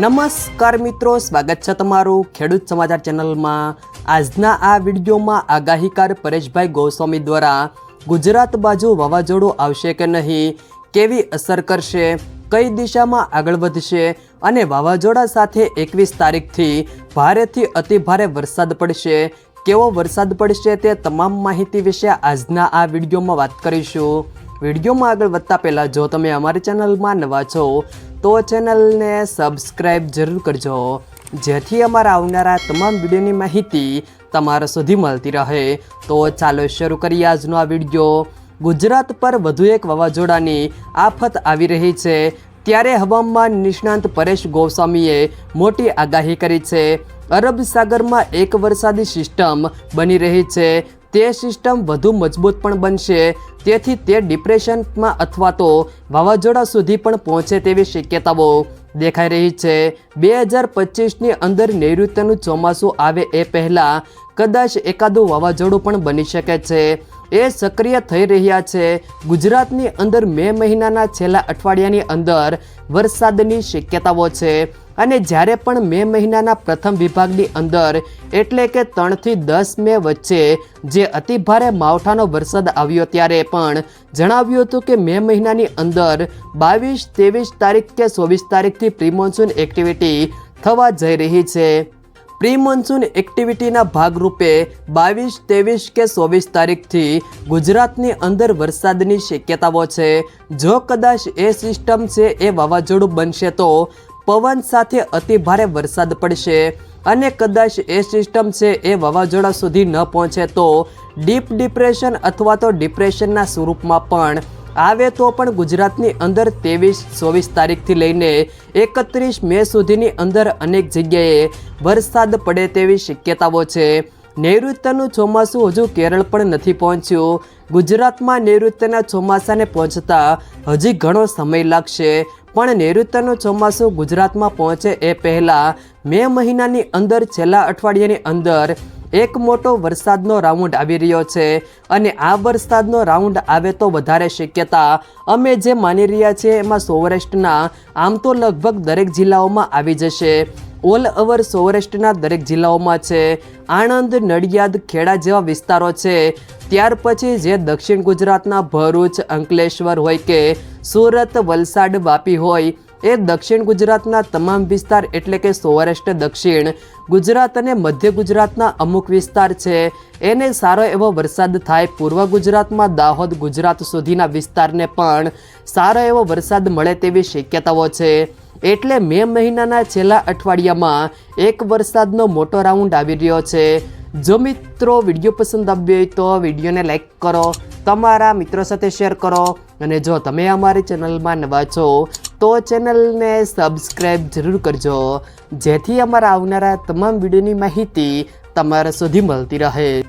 નમસ્કાર મિત્રો, સ્વાગત છે તમારું ખેડૂત સમાચાર ચેનલમાં. આજના આ વિડીયોમાં આગાહીકાર પરેશભાઈ ગોસ્વામી દ્વારા ગુજરાત બાજુ વાવાઝોડું આવશે કે નહીં, કેવી અસર કરશે, કઈ દિશામાં આગળ વધશે અને વાવાઝોડા સાથે એકવીસ તારીખથી ભારેથી અતિભારે વરસાદ પડશે. કેવો વરસાદ પડશે તે તમામ માહિતી વિશે આજના આ વિડીયોમાં વાત કરીશું. વિડીયોમાં આગળ વધતા પહેલાં જો તમે અમારી ચેનલમાં નવા છો તો ચેનલને સબસ્ક્રાઈબ જરૂર કરજો, જેથી અમારા આવનારા તમામ વિડીયોની માહિતી તમારા સુધી મળતી રહે. તો ચાલો શરૂ કરીએ આજનો આ વીડિયો. ગુજરાત પર વધુ એક વાવાઝોડાની આફત આવી રહી છે. ત્યારે હવામાન નિષ્ણાંત પરેશ ગોસ્વામીએ મોટી આગાહી કરી છે. અરબ સાગરમાં એક વરસાદી સિસ્ટમ બની રહી છે. તે સિસ્ટમ વધુ મજબૂત પણ બનશે. તેથી તે ડિપ્રેશનમાં અથવા તો વાવાઝોડા સુધી પણ પહોંચે તેવી શક્યતાઓ દેખાઈ રહી છે. બે હજાર પચીસની અંદર નૈઋત્યનું ચોમાસું આવે એ પહેલાં કદાચ એકાદું વાવાઝોડું પણ બની શકે છે. એ સક્રિય થઈ રહ્યા છે. ગુજરાતની અંદર મે મહિનાના છેલ્લા અઠવાડિયાની અંદર વરસાદની શક્યતાઓ છે. અને જ્યારે પણ મે મહિનાના પ્રથમ વિભાગની અંદર, એટલે કે ત્રણથી દસ મે વચ્ચે જે અતિભારે માવઠાનો વરસાદ આવ્યો ત્યારે પણ જણાવ્યું હતું કે મે મહિનાની અંદર બાવીસ, ત્રેવીસ તારીખ કે ચોવીસ તારીખથી પ્રિમોન્સૂન એક્ટિવિટી થવા જઈ રહી છે. પ્રી મોન્સૂન એક્ટિવિટીના ભાગરૂપે બાવીસ, ત્રેવીસ કે ચોવીસ તારીખથી ગુજરાતની અંદર વરસાદની શક્યતાઓ છે. જો કદાચ એ સિસ્ટમ છે એ વાવાઝોડું બનશે તો પવન સાથે અતિ ભારે વરસાદ પડશે અને કદાચ એ સિસ્ટમ છે એ વાવાઝોડા સુધી ન પહોંચે તો ડીપ ડિપ્રેશન અથવા તો ડિપ્રેશનના સ્વરૂપમાં પણ આવે તો પણ ગુજરાતની અંદર ત્રેવીસ, ચોવીસ તારીખથી લઈને એકત્રીસ મે સુધીની અંદર અનેક જગ્યાએ વરસાદ પડે તેવી શક્યતાઓ છે. નૈઋત્યનું ચોમાસું હજુ કેરળ પણ નથી પહોંચ્યું. ગુજરાતમાં નૈઋત્યના ચોમાસાને પહોંચતા હજી ઘણો સમય લાગશે, પણ નૈઋત્યનું ચોમાસું ગુજરાતમાં પહોંચે એ પહેલાં મે મહિનાની અંદર છેલ્લા અઠવાડિયાની અંદર એક મોટો વરસાદનો રાઉન્ડ આવી રહ્યો છે અને આ વરસાદનો રાઉન્ડ આવે તો વધારે શક્યતા અમે જે માની રહ્યા છીએ એમાં સૌરાષ્ટ્રના આમ તો લગભગ દરેક જિલ્લાઓમાં આવી જશે. ઓલ ઓવર સૌરાષ્ટ્રના દરેક જિલ્લાઓમાં છે. આણંદ, નડિયાદ, ખેડા જેવા વિસ્તારો છે. ત્યાર પછી જે દક્ષિણ ગુજરાતના ભરૂચ, અંકલેશ્વર હોય કે સુરત, વલસાડ વાપી હોય એ દક્ષિણ ગુજરાતના તમામ વિસ્તાર એટલે કે સૌરાષ્ટ્ર, દક્ષિણ ગુજરાત અને મધ્ય ગુજરાતના અમુક વિસ્તાર છે. એને સારો એવો વરસાદ થાય પૂર્વ ગુજરાતમાં, દાહોદ ગુજરાત સુધીના વિસ્તારને પણ સારો એવો વરસાદ મળે તેવી શક્યતાઓ છે. એટલે મે મહિનાના છેલ્લા અઠવાડિયામાં એક વરસાદનો મોટો રાઉન્ડ આવી રહ્યો છે. જો મિત્રો વીડિયો પસંદ આવ્યો હોય તો વિડીયોને લાઈક કરો, તમારા મિત્રો સાથે શેર કરો અને જો તમે અમારી ચેનલમાં નવા છો, તો ચેનલને સબસ્ક્રાઈબ જરૂર કરજો, જેથી અમારા આવનારા તમામ વિડીયોની માહિતી તમારા સુધી મળતી રહે.